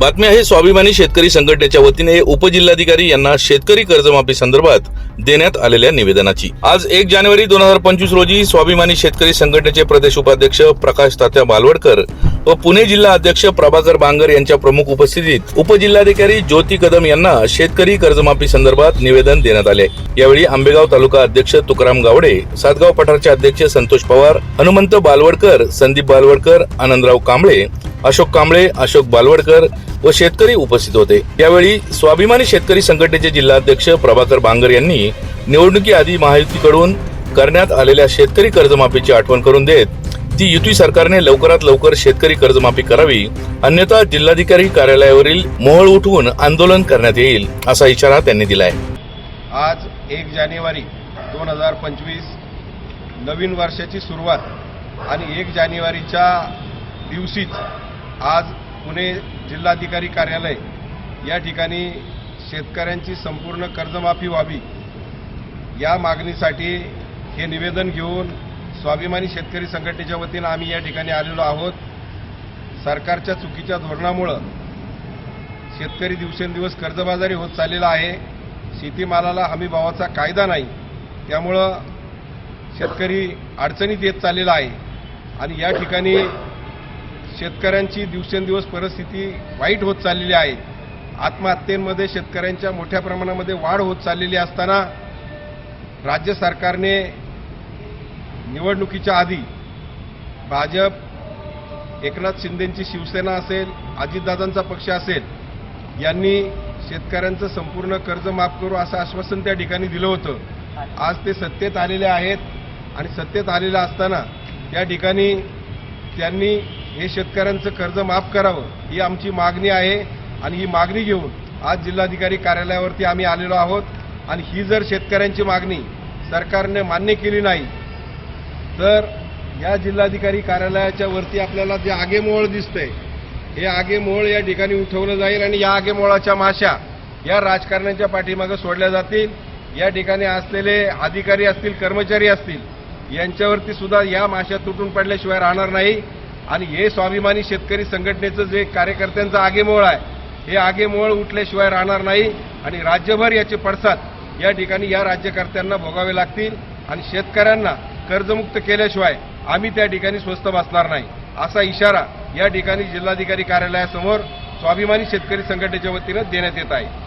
बातमी आहे स्वाभिमानी शेतकरी संघटनेच्या वतीने उपजिल्हाधिकारी यांना शेतकरी कर्जमाफी संदर्भात देण्यात आलेल्या निवेदनाची. आज एक जानेवारी दोन हजार पंचवीस रोजी स्वाभिमानी शेतकरी संघटनेचे प्रदेश उपाध्यक्ष प्रकाश तात्या बालवडकर व पुणे जिल्हा अध्यक्ष प्रभाकर बांगर यांच्या प्रमुख उपस्थितीत उपजिल्हाधिकारी ज्योती कदम यांना शेतकरी कर्जमाफी संदर्भात निवेदन देण्यात आले. यावेळी आंबेगाव तालुका अध्यक्ष तुकाराम गावडे सातगाव पठारचे अध्यक्ष संतोष पवार हनुमंत बालवडकर संदीप बालवडकर आनंदराव कांबळे अशोक कांबळे अशोक बालवडकर व शेतकरी उपस्थित होते. यावेळी स्वाभिमानी शेतकरी संघटनेचे जिल्हाध्यक्ष प्रभाकर बांगर यांनी निवडणुकीआधी महायुतीकडून करण्यात आलेल्या शेतकरी कर्जमाफीची आठवण करून देत ती युती सरकारने लवकरात लवकर शेतकरी कर्जमाफी करावी अन्यथा जिल्हाधिकारी कार्यालयावरील मोहळ उठवून आंदोलन करण्यात येईल असा इशारा त्यांनी दिलाय. आज एक जानेवारी दोन हजार पंचवीस नवीन वर्षाची सुरुवात आणि एक जानेवारीच्या दिवशीच आज पुणे जिल्हाधिकारी कार्यालय या ठिकाणी शेतकऱ्यांची संपूर्ण कर्जमाफी व्हावी या मागणीसाठी हे निवेदन घेऊन स्वाभिमानी शेतकरी संघटनेच्या वतीनं आम्ही या ठिकाणी आलेलो आहोत. सरकारच्या चुकीच्या धोरणामुळं शेतकरी दिवसेंदिवस कर्जबाजारी होत चाललेला आहे. शेतीमालाला हमीभावाचा कायदा नाही. त्यामुळं शेतकरी अडचणीत येत चाललेला आहे. आणि या ठिकाणी शेतकऱ्यांची दिवसेंदिवस परिस्थिती वाईट होत चाललेली आहे. आत्महत्येमध्ये शेतकऱ्यांच्या मोठ्या प्रमाणामध्ये वाढ होत चाललेली असताना राज्य सरकारने निवडणुकीच्या आधी भाजप एकनाथ शिंदेंची शिवसेना असेल अजितदादांचा पक्ष असेल यांनी शेतकऱ्यांचं संपूर्ण कर्ज माफ करू असं आश्वासन त्या ठिकाणी दिलं होतं. आज ते सत्तेत आलेले आहेत आणि सत्तेत आलेलं असताना त्या ठिकाणी त्यांनी हे शेतकऱ्यांचं कर्ज माफ करावं ही आमची मागणी आहे आणि ही मागणी घेऊन आज जिल्हाधिकारी कार्यालयावरती आम्ही आलेलो आहोत. आणि ही जर शेतकऱ्यांची मागणी सरकारने मान्य केली नाही तर या जिल्हाधिकारी कार्यालयाच्या वरती आपल्याला जे आगेमोळ दिसतंय हे आगेमोळ या ठिकाणी उठवलं जाईल आणि या आगेमोळाच्या माशा या राजकारण्याच्या पाठीमागे सोडल्या जातील. या ठिकाणी असलेले अधिकारी असतील कर्मचारी असतील यांच्यावरती सुद्धा या माशा तुटून पडल्याशिवाय राहणार नाही. आणि हे स्वाभिमानी शेतकरी संघटनेचं जे कार्यकर्त्यांचं आगेमोळ आहे हे आगेमोळ उठल्याशिवाय राहणार नाही आणि राज्यभर याचे पडसाद या ठिकाणी या राज्यकर्त्यांना भोगावे लागतील. आणि शेतकऱ्यांना कर्जमुक्त केल्याशिवाय आम्ही त्या ठिकाणी स्वस्त बसणार नाही. असा इशारा या ठिकाणी जिल्हाधिकारी कार्यालयासमोर स्वाभिमानी शेतकरी संघटनेच्या वतीनं देण्यात येत आहे.